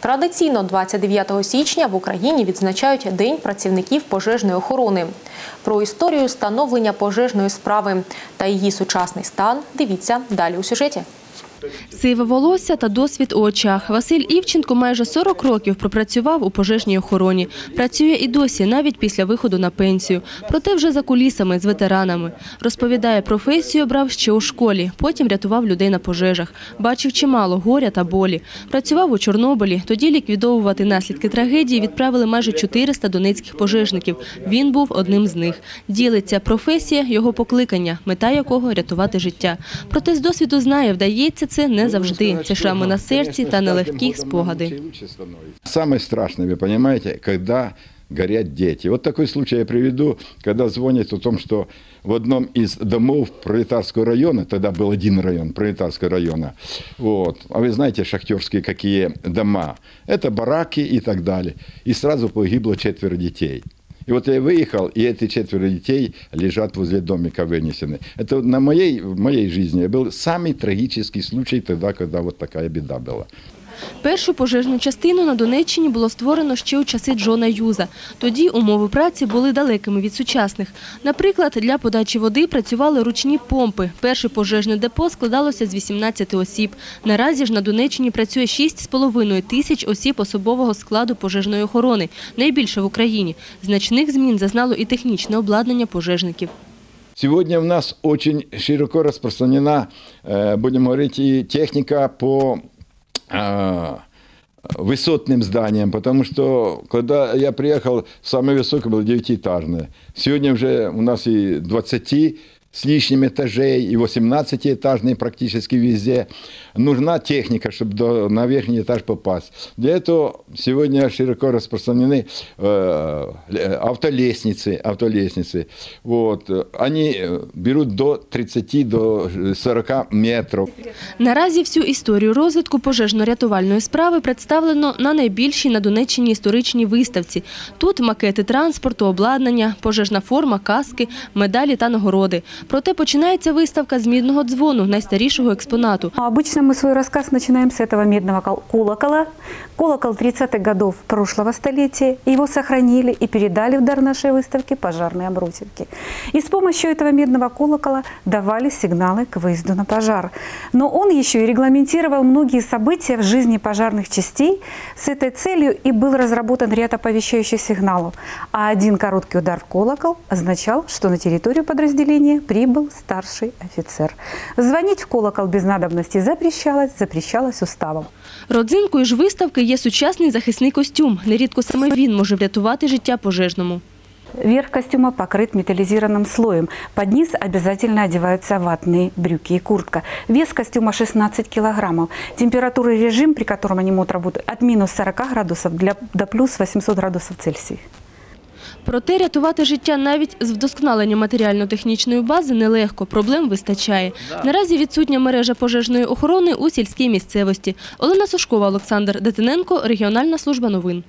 Традиційно 29 січня в Україні відзначають День працівників пожежної охорони. Про історію становлення пожежної справи та її сучасний стан дивіться далі у сюжеті. Сиве волосся та досвід у очах. Василь Івченко майже 40 років пропрацював у пожежній охороні. Працює і досі, навіть після виходу на пенсію. Проте вже за кулісами з ветеранами. Розповідає, професію обрав ще у школі, потім рятував людей на пожежах. Бачив чимало горя та болі. Працював у Чорнобилі. Тоді ліквідовувати наслідки трагедії відправили майже 400 донецьких пожежників. Він був одним з них. Ділиться професія, його покликання, мета якого рятувати життя. Проте з досвіду знає, вдається це не завжди. Це шрами на серці та нелегкі спогади. Самое страшное, вы понимаете, когда горят дети. Вот такой случай я приведу, когда звонят о том, что в одном из домов Пролетарского района, тогда был один район Пролетарского района, вот, а вы знаете, шахтерские какие дома, это бараки и так далее, и сразу погибло четверо детей. И вот я выехал, и эти четверо детей лежат возле домика вынесены. Это на моей, в моей жизни был самый трагический случай тогда, когда вот такая беда была. Першу пожежну частину на Донеччині було створено ще у часи Джона Юза. Тоді умови праці були далекими від сучасних. Наприклад, для подачі води працювали ручні помпи. Перше пожежне депо складалося з 18 осіб. Наразі ж на Донеччині працює 6,5 тисяч осіб особового складу пожежної охорони, найбільше в Україні. Значних змін зазнало і технічне обладнання пожежників. Сегодня у нас очень широко распространена, э, будем говорить, и техника по высотным зданиям, потому что когда я приехал, самое высокое было девятиэтажное. Сегодня уже у нас и 20 с лишним этажей, и 18-этажные практически везде. Нужна техника, чтобы до, на верхний этаж попасть. Для этого сегодня широко распространены э, автолестницы. автолестницы. Вот. Они берут до 30 до 40 метров. Наразі всю історію розвитку пожежно-рятувальної справи представлено на найбільшій на Донеччині історичній виставці. Тут макети транспорту, обладнання, пожежна форма, каски, медалі та нагороди. Проте починається виставка з мідного дзвону, найстарішого експонату. Обычно мы свой рассказ начинаем с этого медного кол- колокола. Колокол 30-х годов прошлого столетия. Его сохранили и передали в дар нашей выставке пожарные обрусевки. И с помощью этого медного колокола давали сигналы к выезду на пожар. Но он еще и регламентировал многие события в жизни пожарных частей. С этой целью и был разработан ряд оповещающих сигналов. А один короткий удар в колокол означал, что на территорию подразделения прибыл старший офицер. Звонить в колокол без надобности запрещалось, запрещалось уставом. Родзинкою ж виставки є сучасний захисний костюм. Нерідко саме він може врятувати життя пожежному. Верх костюма покрыт металлизированным слоем. Под низ обязательно одеваются ватные брюки и куртка. Вес костюма 16 килограммов. Температура и режим, при котором они могут работать, от минус 40 градусов для, до плюс 800 градусов Цельсия. Проте рятувати життя навіть з вдосконаленням матеріально-технічної бази нелегко, проблем вистачає. Наразі відсутня мережа пожежної охорони у сільській місцевості. Олена Сушкова, Олександр Детиненко, регіональна служба новин.